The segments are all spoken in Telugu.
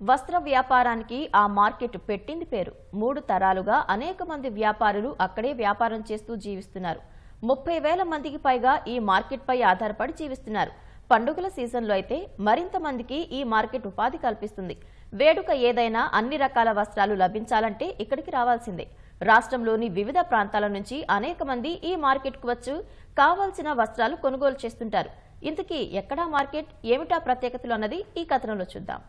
వస్త్ర వ్యాపారానికి ఆ మార్కెట్ పెట్టింది పేరు. మూడు తరాలుగా అనేక మంది వ్యాపారులు అక్కడే వ్యాపారం చేస్తూ జీవిస్తున్నారు. ముప్పై వేల మందికి పైగా ఈ మార్కెట్పై ఆధారపడి జీవిస్తున్నారు. పండుగల సీజన్లో అయితే మరింత మందికి ఈ మార్కెట్ ఉపాధి కల్పిస్తుంది. వేడుక ఏదైనా అన్ని రకాల వస్త్రాలు లభించాలంటే ఇక్కడికి రావాల్సిందే. రాష్ట్రంలోని వివిధ ప్రాంతాల నుంచి అనేక మంది ఈ మార్కెట్కు వచ్చి కావాల్సిన వస్త్రాలు కొనుగోలు చేస్తుంటారు. ఇంతకీ ఎక్కడా మార్కెట్? ఏమిటా ప్రత్యేకతలు అన్నది ఈ కథనంలో చూద్దాం.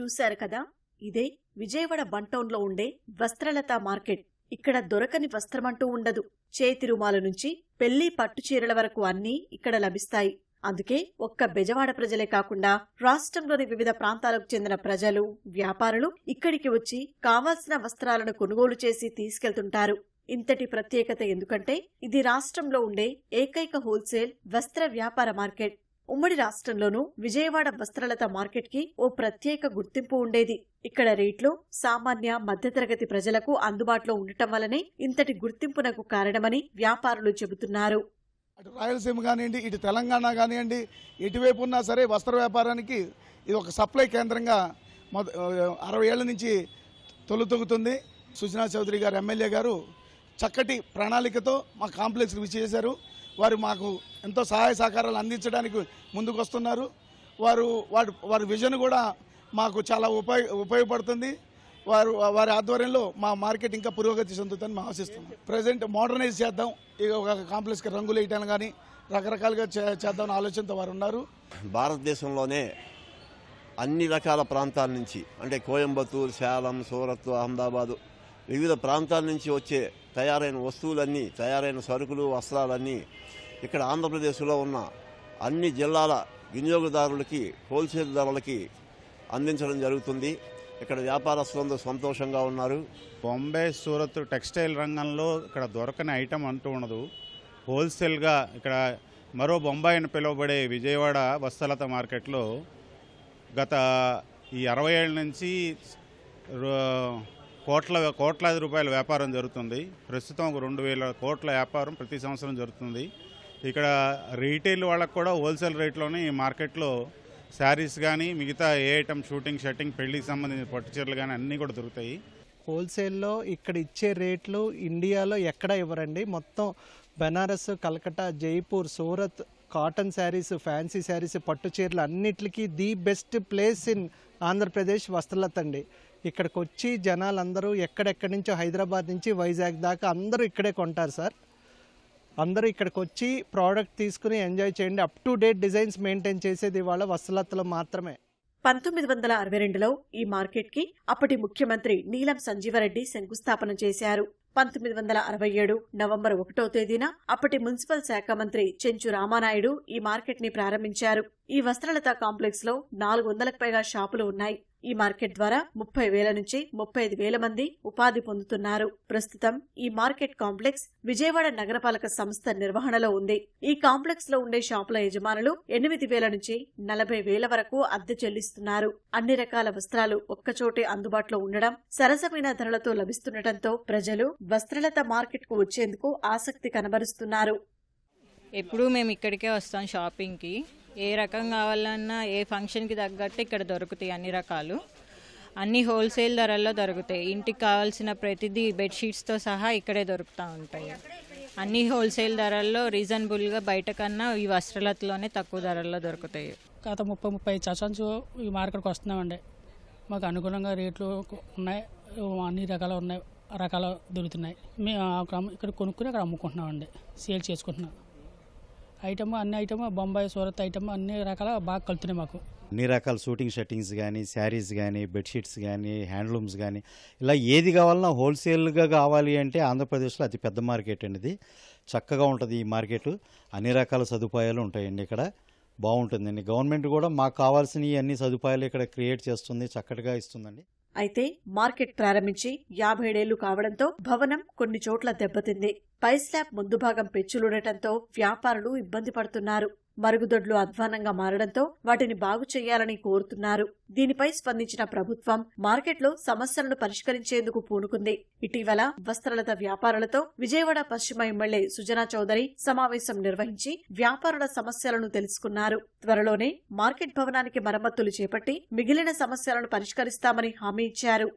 చూశారు కదా? ఇదే విజయవాడ బంటౌన్లో ఉండే వస్త్రలత మార్కెట్. ఇక్కడ దొరకని వస్త్రమంటూ ఉండదు. చేతి రుమాల నుంచి పెళ్ళి పట్టు చీరల వరకు అన్నీ ఇక్కడ లభిస్తాయి. అందుకే ఒక్క బెజవాడ ప్రజలే కాకుండా రాష్ట్రంలోని వివిధ ప్రాంతాలకు చెందిన ప్రజలు వ్యాపారులు ఇక్కడికి వచ్చి కావాల్సిన వస్త్రాలను కొనుగోలు చేసి తీసుకెళ్తుంటారు. ఇంతటి ప్రత్యేకత ఎందుకంటే ఇది రాష్ట్రంలో ఉండే ఏకైక హోల్సేల్ వస్త్ర వ్యాపార మార్కెట్. ఉమ్మడి రాష్ట్రంలోనూ విజయవాడ వస్త్రలత మార్కెట్కి ఓ ప్రత్యేక గుర్తింపు ఉండేది. ఇక్కడ రేట్లు సామాన్య మధ్యతరగతి ప్రజలకు అందుబాటులో ఉండటం వల్లనే ఇంతటి గుర్తింపునకు కారణమని వ్యాపారులు చెబుతున్నారు. అటు రాయలసీమ కానివ్వండి ఇటు తెలంగాణ కానివ్వండి ఎటువైపు ఉన్నా సరే వస్త్ర వ్యాపారానికి ఇది ఒక సప్లై కేంద్రంగా మొద అరవై ఏళ్ళ నుంచి తొలుతొగుతుంది. సుజనా చౌదరి గారు ఎమ్మెల్యే గారు చక్కటి ప్రణాళికతో మా కాంప్లెక్స్కి విచ్చేశారు. వారు మాకు ఎంతో సహాయ సహకారాలు అందించడానికి ముందుకు వస్తున్నారు వారు వారి వారి విజన్ కూడా మాకు చాలా ఉపయోగ ఉపయోగపడుతుంది. వారు వారి ఆధ్వర్యంలో మా మార్కెట్ ఇంకా పురోగతి చెందుతుందని మేము ఆశిస్తున్నాం. ప్రజెంట్ మోడర్నైజ్ చేద్దాం. ఇక ఒక కాంప్లెక్స్కి రంగులు వేయటాన్ని కానీ రకరకాలుగా చే- చేద్దామని ఆలోచనతో వారు ఉన్నారు. భారతదేశంలోనే అన్ని రకాల ప్రాంతాల నుంచి అంటే కోయంబత్తూరు సేలం సూరత్ అహ్మదాబాదు వివిధ ప్రాంతాల నుంచి వచ్చే తయారైన వస్తువులన్నీ తయారైన సరుకులు వస్త్రాలన్నీ ఇక్కడ ఆంధ్రప్రదేశ్లో ఉన్న అన్ని జిల్లాల వినియోగదారులకి హోల్సేల్ ధరలకి అందించడం జరుగుతుంది. ఇక్కడ వ్యాపారస్తులందరూ సంతోషంగా ఉన్నారు. బొంబే సూరత్ టెక్స్టైల్ రంగంలో ఇక్కడ దొరకని ఐటెం అంటూ ఉండదు. హోల్సేల్గా ఇక్కడ మరో బొంబాయి అని పిలువబడే విజయవాడ వస్తలత మార్కెట్లో గత ఈ అరవై ఏళ్ళ నుంచి రో- కోట్ల కోట్లాది రూపాయల వ్యాపారం జరుగుతుంది. ప్రస్తుతం ఒక రెండు వేల కోట్ల వ్యాపారం ప్రతి సంవత్సరం జరుగుతుంది. ఇక్కడ రీటైల్ వాళ్ళకు కూడా హోల్సేల్ రేట్లోనే ఈ మార్కెట్లో శారీస్ కానీ మిగతా ఏ ఐటమ్ షూటింగ్ షర్టింగ్ పెళ్ళికి సంబంధించిన పట్టు చీరలు కానీ అన్నీ కూడా దొరుకుతాయి. హోల్సేల్లో ఇక్కడ ఇచ్చే రేట్లు ఇండియాలో ఎక్కడ ఇవ్వరండి? మొత్తం బెనారస్ కలకట్టా జైపూర్ సూరత్ కాటన్ శారీస్ ఫ్యాన్సీ శారీస్ పట్టు చీరలు అన్నిటికీ the best place in Andhra Pradesh Vastralatha అండి. ఇక్కడికి వచ్చి జనాలందరూ ఎక్కడెక్కడి నుంచో హైదరాబాద్ నుంచి వైజాగ్ దాకా అందరూ ఇక్కడే కొంటారు సార్. అందరూ ఇక్కడికి వచ్చి ప్రోడక్ట్ తీసుకుని ఎంజాయ్ చేయండి. Up to date designs maintain చేసేది వాళ్ళ వస్త్రలతలో మాత్రమే. పంతొమ్మిది వందల అరవై రెండులో ఈ మార్కెట్కి అప్పటి ముఖ్యమంత్రి నీలం సంజీవరెడ్డి శంకుస్థాపన చేశారు. పంతొమ్మిది వందల అరవై ఏడు నవంబర్ ఒకటో తేదీన అప్పటి మున్సిపల్ శాఖ మంత్రి చెంచు రామానాయుడు ఈ మార్కెట్ని ప్రారంభించారు. ఈ వస్త్రలత కాంప్లెక్స్లో నాలుగు వందలకు పైగా షాపులు ఉన్నాయి. ఈ మార్కెట్ ద్వారా ముప్పై వేల నుంచి ముప్పై ఐదు వేల మంది ఉపాధి పొందుతున్నారు. ప్రస్తుతం ఈ మార్కెట్ కాంప్లెక్స్ విజయవాడ నగరపాలక సంస్థ నిర్వహణలో ఉంది. ఈ కాంప్లెక్స్లో ఉండే షాపుల యజమానులు ఎనిమిది వేల నుంచి నలభై వేల వరకు అద్దె చెల్లిస్తున్నారు. అన్ని రకాల వస్త్రాలు ఒక్కచోటే అందుబాటులో ఉండడం సరసమైన ధరలతో లభిస్తుండటంతో ప్రజలు వస్త్రలత మార్కెట్కు వచ్చేందుకు ఆసక్తి కనబరుస్తున్నారు. ఎప్పుడు మేము ఇక్కడికే వస్తాం షాపింగ్కి. ఏ రకం కావాలన్నా ఏ ఫంక్షన్కి తగ్గట్టు ఇక్కడ దొరుకుతాయి అన్ని రకాలు. అన్ని హోల్సేల్ ధరల్లో దొరుకుతాయి. ఇంటికి కావాల్సిన ప్రతిదీ బెడ్షీట్స్తో సహా ఇక్కడే దొరుకుతూ ఉంటాయి. అన్ని హోల్సేల్ ధరల్లో రీజనబుల్గా బయట కన్నా ఈ వస్త్రలతలోనే తక్కువ ధరల్లో దొరుకుతాయి. గత ముప్పై ముప్పై సంవత్సరాలు ఈ మార్కెట్కి వస్తున్నామండి. మాకు అనుగుణంగా రేట్లు ఉన్నాయి. అన్ని రకాలు ఉన్నాయి. రకాలు దొరుకుతున్నాయి. మేము ఇక్కడ కొనుక్కుని అక్కడ అమ్ముకుంటున్నామండి. సేల్ చేసుకుంటున్నాం. ఐటమ్ అన్ని ఐటమ్ బొంబాయి సూరత్ ఐటమ్ అన్ని రకాల బాగా కలుతున్నాయి మాకు. అన్ని రకాల షూటింగ్ షర్టింగ్స్ కానీ శారీస్ కానీ బెడ్షీట్స్ కానీ హ్యాండ్లూమ్స్ కానీ ఇలా ఏది కావాలన్నా హోల్సేల్గా కావాలి అంటే ఆంధ్రప్రదేశ్లో అతి పెద్ద మార్కెట్ అండి ఇది. చక్కగా ఉంటుంది ఈ మార్కెట్. అన్ని రకాల సదుపాయాలు ఉంటాయండి ఇక్కడ. బాగుంటుందండి. గవర్నమెంట్ కూడా మాకు కావాల్సిన అన్ని సదుపాయాలు ఇక్కడ క్రియేట్ చేస్తుంది చక్కటిగా ఇస్తుందండి. అయితే మార్కెట్ ప్రారంభించి యాభైడేళ్ళు కావడంతో భవనం కొన్ని చోట్ల దెబ్బతింది. పై స్లాబ్ ముందు భాగం పెచ్చులుండటంతో వ్యాపారులు ఇబ్బంది పడుతున్నారు. మరుగుదొడ్లు అధ్వానంగా మారడంతో వాటిని బాగు చేయాలని కోరుతున్నారు. దీనిపై స్పందించిన ప్రభుత్వం మార్కెట్లో సమస్యలను పరిష్కరించేందుకు పూనుకుంది. ఇటీవల వస్త్రలత వ్యాపారులతో విజయవాడ పశ్చిమ ఎమ్మెల్యే సుజనా చౌదరి సమావేశం నిర్వహించి వ్యాపారుల సమస్యలను తెలుసుకున్నారు. త్వరలోనే మార్కెట్ భవనానికి మరమ్మతులు చేపట్టి మిగిలిన సమస్యలను పరిష్కరిస్తామని హామీ ఇచ్చారు.